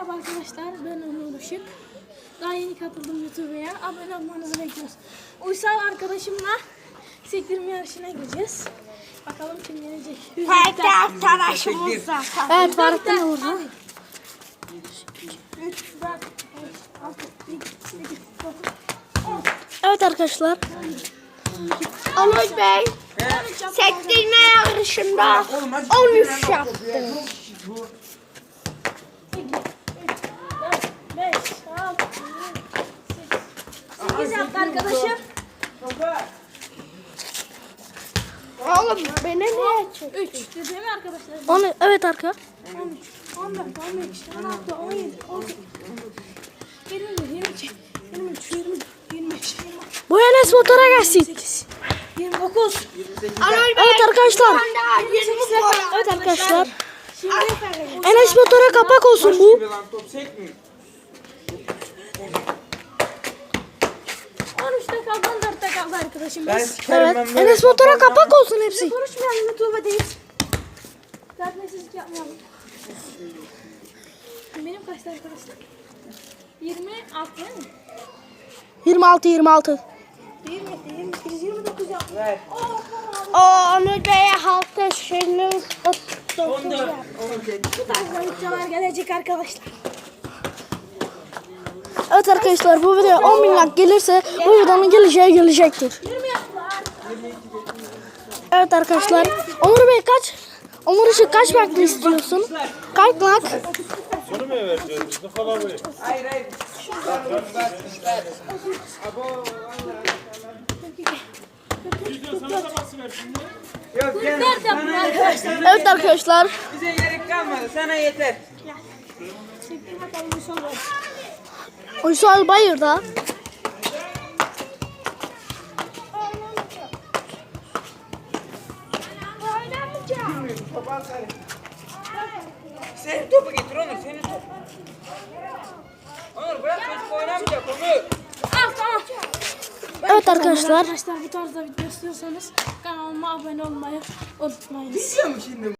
Merhaba arkadaşlar, ben Onur Işık. Daha yeni katıldım YouTube'a. Abone olmanızı bekliyoruz. Uysal arkadaşımla sektirme yarışına gireceğiz. Bakalım kim yenecek. Farklı arkadaşımız da. Evet, Faruk'tan vurdu. 3, 4, 5, 6, 7, 8, 9, 10. Evet arkadaşlar. Onur Bey sektirme yarışında 13 yaptı. 5, 6, 8 yaptı arkadaşım. Oğlum beni niye çek? 3 dedi mi arkadaşlar? Onu, evet arka. 13, 14, 15, 16, 17, 18, 21, 22, 23, 24, 25, 26, Bu Enes motora gelsin. 28, 29. Evet arkadaşlar. Evet arkadaşlar. Şimdi Enes motora kapak olsun bu. top sekmiyor. 13'te kaldı, 14'te kaldı arkadaşım. Ben sikerim Evet. ben böyle. Enes motora kapak olsun hepsi. konuşmayalım YouTube'dayız. Terbiyesizlik yapmayalım. Benim kaçtı arkadaşlar? 26 değil mi? 26 26. 20, 28, 29 yaptım. Ver. O Onur Bey'e halka şeyini 39 14. yaptı. 18. Bu tarzda videolar gelecek arkadaşlar. Evet arkadaşlar bu video 10 bin like gelirse bu videonun geleceği gelecektir. 20 yaptılar. Evet arkadaşlar. Onur Bey kaç? Onur Işık kaç farklı istiyorsun? Kaç like? Bunu mu vereceğiz böyle? Hayır hayır. Evet arkadaşlar. Bize gerek kalmadı. Sana yeter. Çektim bakalım bir son var. Uysal Bayır'da. Senin topu getir Onur. Senin topu. Onur bırak çocuk oynamayacak Onur. Al tamam. Evet arkadaşlar. Arkadaşlar bu tarzda video istiyorsanız kanalıma abone olmayı unutmayın. Biliyor musun şimdi?